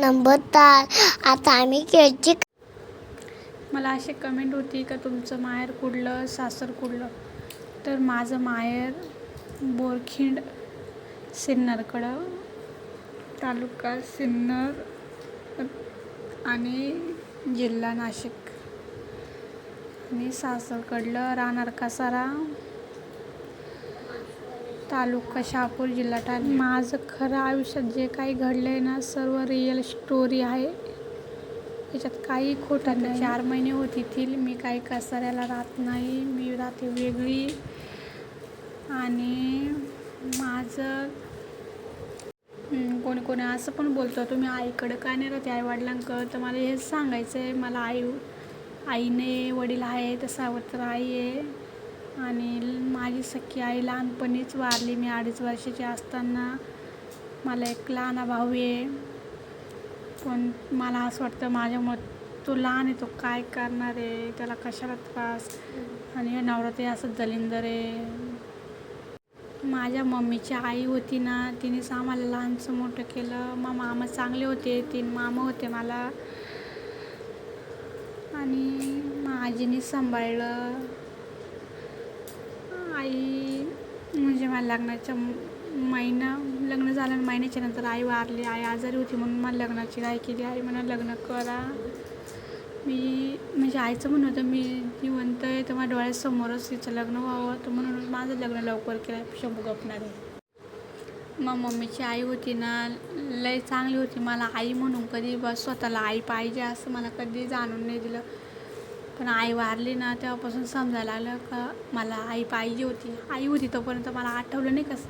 Number आता आम्ही खेळची मला अशी कमेंट होती का तुमचं माहेर कुडलं सासर कुडलं तर माझं माहेर बोरखिंड सिन्नरकडं तालुका सिन्नर आणि जिल्हा नाशिक. आणि सासरकडलं राहणार कसारा तालुका शहापूर जिल्हा ठाणे. माझं खरं आयुष्यात जे काही घडलं आहे ना सर्व रिअल स्टोरी आहे. याच्यात काही खोटं नाही. चार महिने होती तील मी काही कसाऱ्याला राहत नाही मी राहते वेगळी. आणि माझं कोणी कोणी असं पण बोलतं तुम्ही आईकडं का नाही राहते आई वडिलांकडं तर मला हेच सांगायचं आहे मला आई आईने वडील आहे तर सावत्र आई आहे. आणि माझी सख्खी आई लहानपणीच वारली. मी अडीच वर्षाची असताना मला एक लहान भाऊ आहे. पण मला असं वाटतं माझ्यामुळं तो लहान आहे तो काय करणार आहे? त्याला कशाला त्रास? आणि नवरात्री असं जलिंदर आहे. माझ्या मम्मीची आई होती ना तिनेच आम्हाला लहानचं मोठं केलं. मग मामा चांगले होते. तीन मामा होते मला. आणि माझीने सांभाळलं. आई म्हणजे मला लग्नाच्या महिना लग्न झालं आणि महिन्याच्या नंतर आई वारली आई आजारी होती म्हणून मला लग्नाची काय केली. आई म्हणा लग्न करा. मी म्हणजे आईचं म्हणणं होतं मी जिवंत आहे तर माझ्या डोळ्यासमोरच तिचं लग्न व्हावं. तर म्हणून माझं लग्न लवकर केलं शंभू गपणार आहे. मग मम्मीची आई होती ना लय चांगली होती. मला आई म्हणून कधी बस स्वतःला आई पाहिजे असं मला कधी जाणून नाही दिलं. पण आई वारली ना तेव्हापासून समजायला लागलं का मला आई पाहिजे होती. आई होती तोपर्यंत मला आठवलं नाही कसं.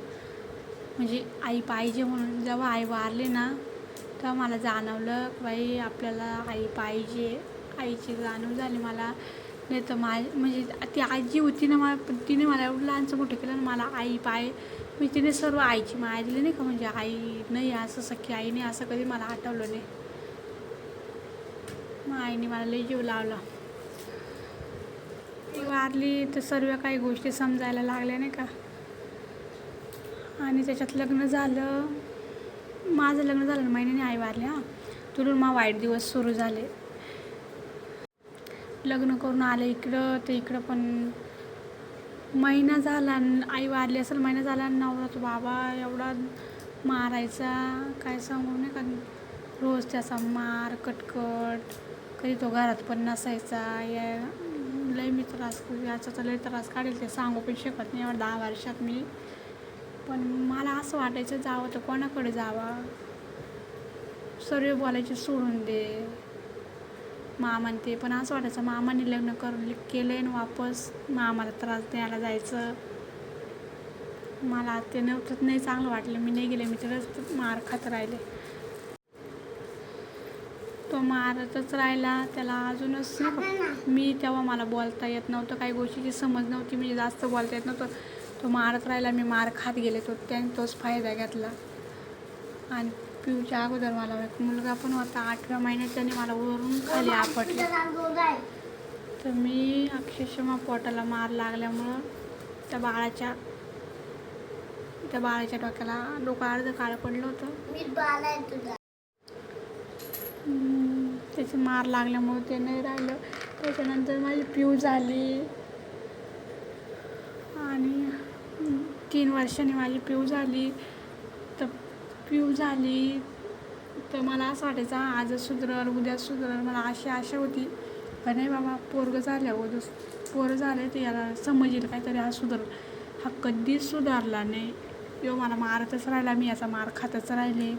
म्हणजे आई पाहिजे म्हणून जेव्हा आई वारली ना तेव्हा मला जाणवलं बाई आपल्याला आई पाहिजे. आईची जाणीव झाली मला. नाही तर मा म्हणजे ती आजी होती ना मला पण तिने मला एवढं लहानचं मोठं केलं ना मला आई पाय मी तिने सर्व आईची माया दिली नाही का? म्हणजे आई नाही असं सख्खी आई नाही असं कधी मला आठवलं नाही. मग आईने मला लई जीव लावला. वारली तर सर्व काही गोष्टी समजायला लागल्या नाही का? आणि त्याच्यात लग्न झालं. माझं लग्न झालं महिन्याने आई वारली हां. तुरून मग वाईट दिवस सुरू झाले. लग्न करून आले इकडं ते इकडं पण. महिना झाला आणि आई वारली असेल महिना झाला आणि नवरा तो बाबा एवढा मारायचा काय सांगू नाही का? रोज त्याचा मार कटकट. कधी तो घरात पण नसायचा या लय मी त्रास याचा तर लय त्रास काढेल ते सांगू पण शकत नाही एवढं दहा वर्षात मी. पण मला असं वाटायचं जावं तर कोणाकडे जावा? सर्व बोलायचे सोडून दे. मामान ते पण असं वाटायचं मामाने लग्न करून केलं आणि वापस मामाला त्रास द्यायला जायचं. मला ते नव्हतं नाही चांगलं वाटलं मी नाही गेले मी तिथंच मार खात राहिले. मारतच राहिला. त्याला अजूनच मी तेव्हा मला बोलता येत नव्हतं. काही गोष्टीची समज नव्हती. म्हणजे जास्त बोलता येत नव्हतं. तो मारत राहिला. मी मार खात गेले. तो त्याने तोच फायदा घेतला. आणि पिऊच्या अगोदर मला एक मुलगा पण होता. आठव्या महिन्यात त्याने मला वरून खाली आपटले. तर मी अक्षरशः पोटाला मार लागल्यामुळं त्या बाळाच्या त्या बाळाच्या डोक्याला डोकं अर्ध काळं पडलं होतं. मी त्याची मार लागल्यामुळे ते नाही राहिलं. त्याच्यानंतर माझी पिऊ झाली. आणि तीन वर्षांनी माझी पिऊ झाली. तर पिऊ झाली. तर मला असं वाटायचं आजच सुधरल उद्या सुधरल. मला अशी आशा होती. पण नाही बाबा पोरगं झालं उद्या पोरं झाले ते याला समजेल काहीतरी हा सुधरल. हा कधीच सुधारला नाही. यो मला मारतच राहिला मी याचा मार खातच राहिले.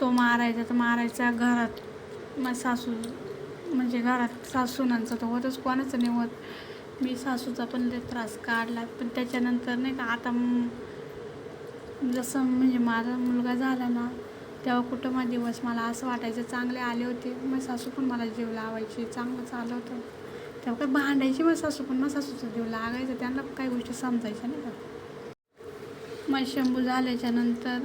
तो मारायचा तर मारायचा घरात. मग सासू म्हणजे घरात सासूनांचं तर होतच कोणाचं नाही होत. मी सासूचा पण ते त्रास काढला पण त्याच्यानंतर नाही का आता जसं म्हणजे माझा मुलगा झाला ना तेव्हा कुठं मग दिवस मला असं वाटायचं चांगले आले होते. मग सासू पण मला जीव लावायची चांगलं चाललं होतं. तेव्हा काय भांडायची मग सासू पण मग सासूचा जीव लागायचा त्यांना काही गोष्टी समजायच्या नाही का. मग शंभू झाल्याच्यानंतर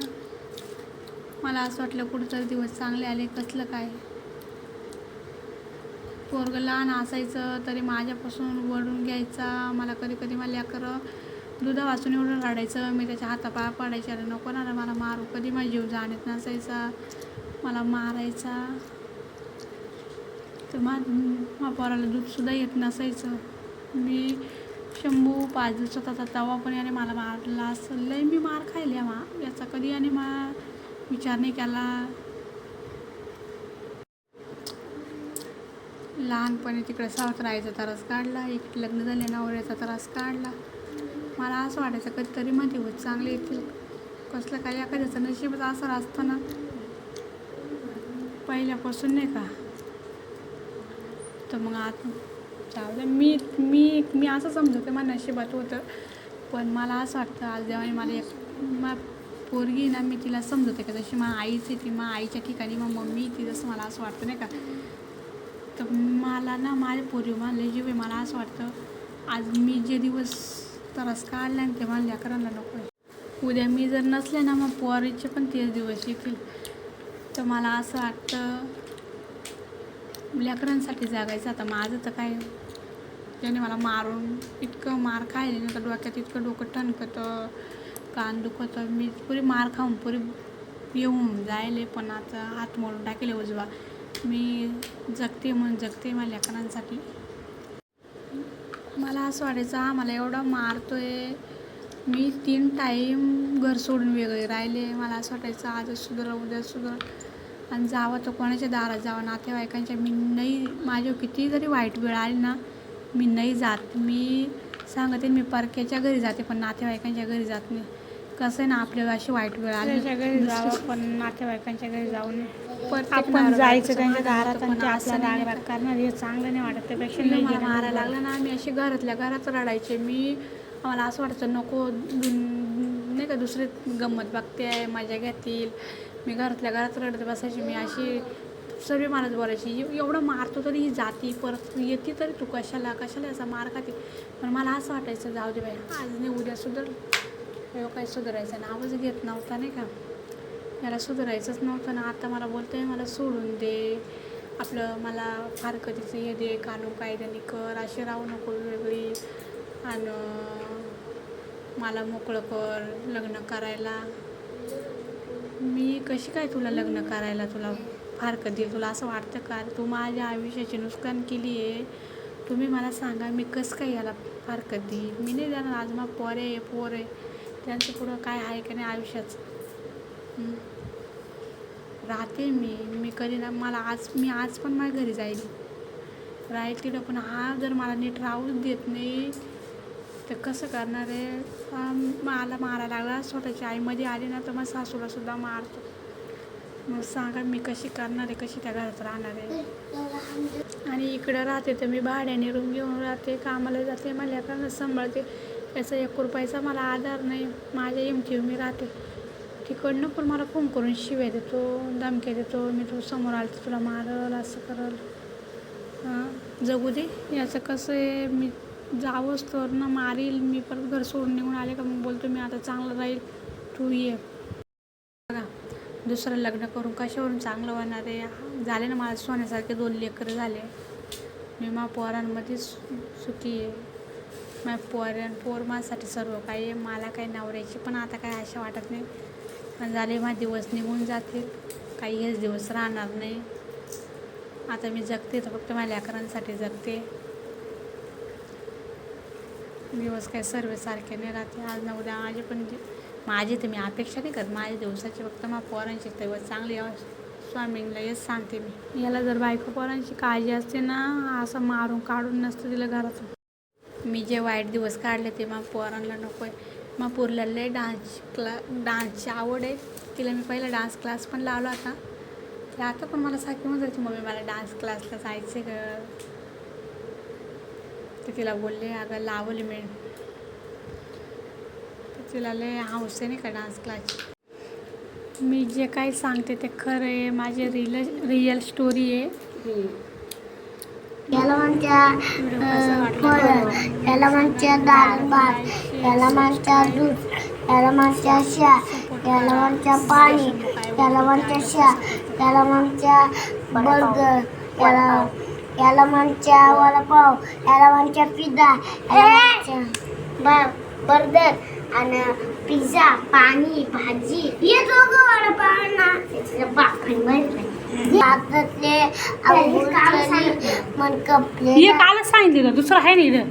मला असं वाटलं कुठेतरी दिवस चांगले आले कसलं काय? पोरगं लहान असायचं तरी माझ्यापासून वळून घ्यायचा. मला कधी कधी मला लेकरं दुधा वाचून एवढं काढायचं मी त्याच्या हातापाया पडायचे अरे नको ना मला मारू. कधी माझा जीव जाणत नसायचा? मला मारायचा? तर मा पोराला दूधसुद्धा येत नसायचं. मी शंभू पाच दिवसात होता तवा पण याने मला मारला असं. लय मी मार खायला मा. याचा कधी याने मा विचार नाही केला. लहानपणी तिकडे सावत्र राहायचा त्रास काढला. इकडे लग्न झाले नवऱ्याचा त्रास काढला. मला असं वाटायचं कधीतरी मध्ये होत चांगले येतील. कसलं काय एखाद्याचं नशीबच असं असतं ना. पहिल्यापासून नाही का? तर मग आता जाऊ मी मी मी असं समजते मला नशिबात होतं. पण मला असं वाटतं आज देवाने मला एक पोरगी ना मी तिला समजते का? जशी मग आईच आहे ती मग आईच्या ठिकाणी मग मम्मी ती जसं मला असं वाटतं नाही का? तर मला ना माझ्या पोरी मला जीव आहे. मला असं वाटतं आज मी जे दिवस त्रास काढला आणि ते मला लेकरांना नको आहे. उद्या मी जर नसले ना मग पोरीचे पण तेच दिवस येतील. तर मला असं वाटतं लेकरांसाठी जागायचं. आता माझं तर काय त्याने मला मारून इतकं मार खायले ना तर डोक्यात इतकं डोकं टणकतं. कान दुखतं मी पुरी मार खाऊन पुरी येऊन जायले पण आता हात मोडून टाकेले उजवा. मी जगते म्हणून जगते माझ्या लेकरांसाठी. मला असं वाटायचं आम्हाला मला एवढा मारतोय. मी तीन टाईम घर सोडून वेगळे राहिले. मला असं वाटायचं आज सुधारा उद्या सुधारा. आणि जावं तर कोणाच्या दारात जावं नातेवाईकांच्या. मी नाही माझ्या किती जरी वाईट वेळ आली ना मी नाही जात. मी सांगते मी परक्याच्या घरी जाते पण नातेवाईकांच्या घरी जात नाही. कसं आहे ना आपल्याला अशी वाईट वेळ आली. घरी जावं पण नातेवाईकांच्या घरी जाऊन आपण जायचं त्यांच्या दारात आणि ते करणार हे चांगलं नाही वाटत त्यापेक्षा नाही मला गेलं मारायला लागलं ना मी अशी घरातल्या घरात रडायचे. मी मला असं वाटायचं नको दुन- नाही का दुसरे गंमत बघते आहे मजा घेतील. मी घरातल्या घरात रडत बसायची. मी अशी सर्व मलाच बोलायची एव- एवढं मारतो तरी ही जाती परत येते तरी तू कशाला कशाला याचा मार खाते. पण मला असं वाटायचं जाऊ दे बाई आज नाही उद्या सुधर. एवढं काही सुधारायचं नावच घेत नव्हता नाही का? याला सुधारायचंच नव्हतं ना. आता मला बोलतंय मला सोडून दे. आपलं मला फार कधीचं हे दे कानून कायद्याने कर अशी राहू नको वेगळी. आणि मला मोकळं कर लग्न करायला. मी कशी काय तुला लग्न करायला तुला फार कधी तुला असं वाटतं का? तू माझ्या आयुष्याची नुकसान केली आहे. तुम्ही मला सांगा मी कसं काय याला फार कधी मी नाही जाणार आज मग पोर आहे पोर आहे. त्यांचं पुढं काय आहे का नाही आयुष्याचं. राहते मी मी कधी ना मला आज मी आज पण माझ्या घरी जाईल राहील तिकडं पण हा जर मला नीट राहूच देत नाही तर कसं करणार आहे? मला मारायला लागला स्वतःची आईमध्ये आली ना तर मग सासूला सुद्धा मारतो. मग सांगा मी कशी करणार आहे कशी त्या घरात राहणार आहे? आणि इकडं राहते तर मी भाड्याने रूम घेऊन राहते कामाला जाते मला सांभाळते. याचा एक रुपयाचा मला आधार नाही माझ्या एमटी मी राहते. तिकडनं पण मला फोन करून शिव्या देतो धमक्या देतो मी तू समोर आलं तर तुला मारल असं करल. हां जगू दे. याचं कसं आहे मी जावंच तर ना मारील मी परत घर सोडून निघून आले का मग बोलतो मी आता चांगलं राहील. तू ये. बघा दुसरं लग्न करून कशावरून चांगलं होणार आहे? झाले ना मला सोन्यासारखे दोन लेकरं झाले. मी मा पोरांमध्येच सुखी आहे. माझ्या पोर पोर माझ्यासाठी सर्व काही आहे. मला काही नवऱ्याची पण आता काही आशा वाटत नाही. पण झाले माझे दिवस निघून जातील. काही हेच दिवस राहणार नाही. आता मी जगते तर फक्त माझ्या लेकरांसाठी जगते. दिवस काही सर्व सारखे नाही राहते. आज ना उद्या माझे पण माझी तर मी अपेक्षा नाही करत. माझ्या दिवसाची फक्त मग पोरांची तेव्हा चांगली स्वामींना हेच सांगते मी. याला जर बायको पोरांची काळजी असते ना असं मारून काढून नसतं तिला घरातून. मी जे वाईट दिवस काढले ते मग पोरांना नको आहे मग पुरलेले लय डान्स क्ला डान्सची आवड आहे. तिला मी पहिला डान्स क्लास पण लावला होता. ते आता पण मला सारखी म्हणत मम्मी मला डान्स क्लासला जायचं आहे ग. तर तिला बोलले अगं लावले मी. तर तिला लय हौस आहे नाही का डान्स क्लासची मी जे काही सांगते ते खरं आहे. माझे रिल रियल स्टोरी आहे. याला म्हणत्या फळ याला म्हणत्या दूध याला म्हणत्या शा याला पाणी याला म्हणत्या शा याला बर्गर याला वडापाव याला पिझ्झा याला बर्गर आणि पिझ्झा पाणी भाजी. हे दोघं वडापाव ना त्याचं बापरे हे कालच सांगितलं दुसरं आहे ना इथं.